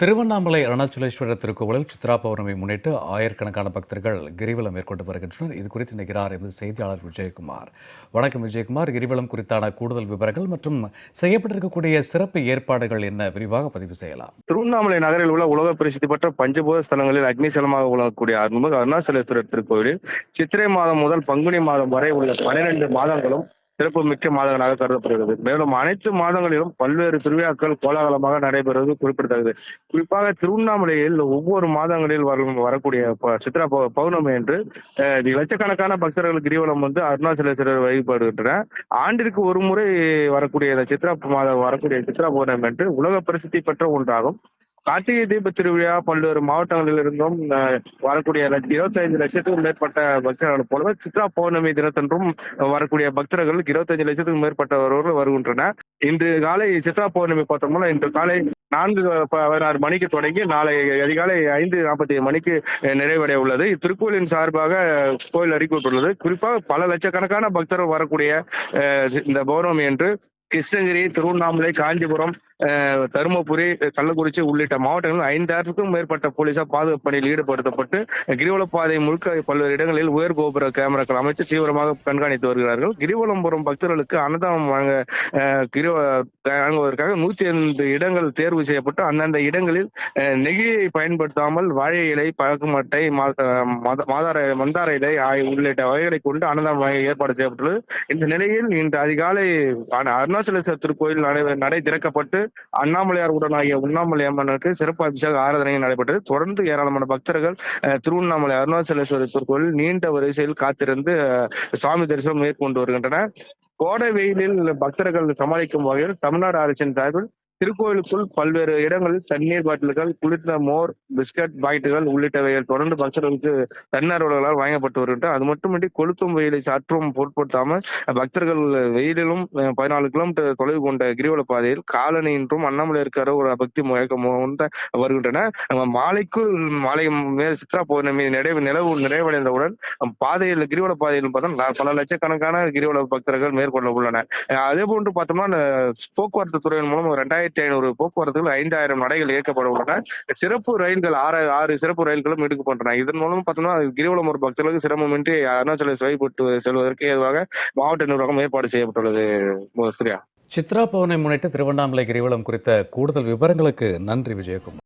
திருவண்ணாமலை அருணாச்சலேஸ்வரர் திருக்கோவிலில் சித்ரா பௌர்ணமி முன்னிட்டு ஆயிரக்கணக்கான பக்தர்கள் கிரிவலம் மேற்கொண்டு வருகின்றனர். இது குறித்து நிற்கிறார் எமது செய்தியாளர் விஜயகுமார். வணக்கம் விஜயகுமார். கிரிவலம் குறித்தான கூடுதல் விவரங்கள் மற்றும் செய்யப்பட்டிருக்கக்கூடிய சிறப்பு ஏற்பாடுகள் என்ன? விரிவாக பதிவு செய்யலாம். திருவண்ணாமலை நகரில் உள்ள உலக பிரசித்தி பெற்ற பஞ்சபூத ஸ்தலங்களில் அக்னிசலமாக உலகக்கூடிய அருள்மிகு அருணாச்சலேஸ்வரர் திருக்கோவிலில் சித்திரை மாதம் முதல் பங்குனி மாதம் வரை உள்ள பன்னிரண்டு மாதங்களும் சிறப்பு மிக்க மாதங்களாக கருதப்படுகிறது. மேலும் அனைத்து மாதங்களிலும் பல்வேறு திருவிழாக்கள் கோலாகலமாக நடைபெறுவது குறிப்பிடத்தக்கது. குறிப்பாக திருவண்ணாமலையில் ஒவ்வொரு மாதங்களில் வரும் வரக்கூடிய ப- சித்ரா பௌர்ணமி என்று லட்சக்கணக்கான பக்தர்கள் கிரிவலம் வந்து அருணாச்சலேஸ்வரர் வழிபடுகின்றனர் ஆண்டிற்கு ஒரு முறை வரக்கூடிய இந்த சித்ரா மாதம் வரக்கூடிய சித்ரா பௌர்ணமி என்று உலக பிரசித்தி பெற்ற ஒன்றாகும். கார்த்திகை தீப திருவிழா பல்வேறு மாவட்டங்களில் இருந்தும் வரக்கூடிய இருபத்தைந்து லட்சத்துக்கும் மேற்பட்ட பக்தர்கள் போலவே சித்ரா பௌர்ணமி தினத்தன்றும் வரக்கூடிய பக்தர்கள் இருபத்தஞ்சு லட்சத்துக்கும் மேற்பட்டவர்கள் வருகின்றனர். இன்று காலை சித்ரா பௌர்ணமி பார்த்தோம்னா இன்று காலை நான்கு பதினாறு மணிக்கு தொடங்கி நாளை அதிகாலை ஐந்து நாற்பத்தி மணிக்கு நிறைவடைய உள்ளது. இத்திருக்கோயிலின் சார்பாக கோயில் அறிவிக்கப்பட்டுள்ளது. குறிப்பாக பல லட்சக்கணக்கான பக்தர்கள் வரக்கூடிய இந்த பௌர்ணமி என்று கிருஷ்ணகிரி திருவண்ணாமலை காஞ்சிபுரம் தருமபுரி கள்ளக்குறிச்சி உள்ளிட்ட மாவட்டங்களில் ஐந்தாயிரத்துக்கும் மேற்பட்ட போலீசார் பாதுகாப்பு பணியில் ஈடுபடுத்தப்பட்டு கிரிவல பாதை முழுக்க பல்வேறு இடங்களில் உயர் கோபுர கேமராக்கள் அமைத்து தீவிரமாக கண்காணித்து வருகிறார்கள். கிரிவலம்புரம் பக்தர்களுக்கு அன்னதானம் வழங்க அஹ், கிரிவ வழங்குவதற்காக நூத்தி ஐந்து இடங்கள் தேர்வு செய்யப்பட்டு அந்தந்த இடங்களில் நெகிழியை பயன்படுத்தாமல் வாழை இலை பழக்குமட்டை மாதார மந்தார இலை ஆகிய உள்ளிட்ட வகைகளை கொண்டு அன்னதானம் வழங்க ஏற்பாடு செய்யப்பட்டுள்ளது. இந்த நிலையில் இன்று அதிகாலை அருணாச்சலேஸ்வர் திருக்கோயில் நடை நடை திறக்கப்பட்டு அண்ணாமலையார் உடனாகிய உண்ணாமலை அம்மனுக்கு சிறப்பு அபிஷேக ஆராதனை நடைபெற்றது. தொடர்ந்து ஏராளமான பக்தர்கள் திருவண்ணாமலை அருணாச்சலேஸ்வரர் கோயில் நீண்ட வரிசையில் காத்திருந்து சாமி சுவாமி தரிசனம் மேற்கொண்டு வருகின்றனர். கோடை வெயிலில் பக்தர்கள் சமாளிக்கும் வகையில் தமிழ்நாடு அரசின் சார்பில் திருக்கோயிலுக்குள் பல்வேறு இடங்களில் தண்ணீர் பாட்டில்கள் குளிர்ந்த மோர் பிஸ்கட் பாக்கெட்டுகள் உள்ளிட்டவைகள் தொடர்ந்து பக்தர்களுக்கு தன்னார்வலர்களால் வழங்கப்பட்டு வருகின்றன. அது மட்டுமின்றி கொளுத்தும் வெயிலை சற்றும் பொருட்படுத்தாமல் பக்தர்கள் வெயிலிலும் பதினாலு கிலோமீட்டர் தொலைவு கொண்ட கிரிவல பாதையில் காலனியின்றும் அண்ணாமலை இருக்கிற ஒரு பக்தி முழக்கம் வருகின்றன. நம்ம மாலைக்குள் மாலை மேல் சித்ரா பௌர்ணமி நிறைவு நிலவு நிறைவடைந்தவுடன் பாதையில் கிரிவல பாதையில் பார்த்தா பல லட்சக்கணக்கான கிரிவல பக்தர்கள் மேற்கொள்ள உள்ளனர். அதே போன்று பார்த்தோம்னா போக்குவரத்து துறையின் மூலம் ரெண்டாயிரம் ஆயிரத்தி ஐநூறு போக்குவரத்துகள் ஐந்தாயிரம் நடைகள் இயக்கப்பட உள்ளன. சிறப்பு ரயில்கள் ஆறு ஆறு சிறப்பு ரயில்களும் எடுக்கப்பட்டன இதன் மூலம் பார்த்தோம்னா கிரிவலம் ஒரு பக்தர்களுக்கு சிரமமின்றி அருணாச்சல வழிபட்டு செல்வதற்கு ஏதுவாக மாவட்ட நிர்வாகம் ஏற்பாடு செய்யப்பட்டுள்ளது. சூர்யா. சித்ரா பவனை முன்னிட்டு திருவண்ணாமலை கிரிவலம் குறித்த கூடுதல் விவரங்களுக்கு நன்றி விஜயகுமார்.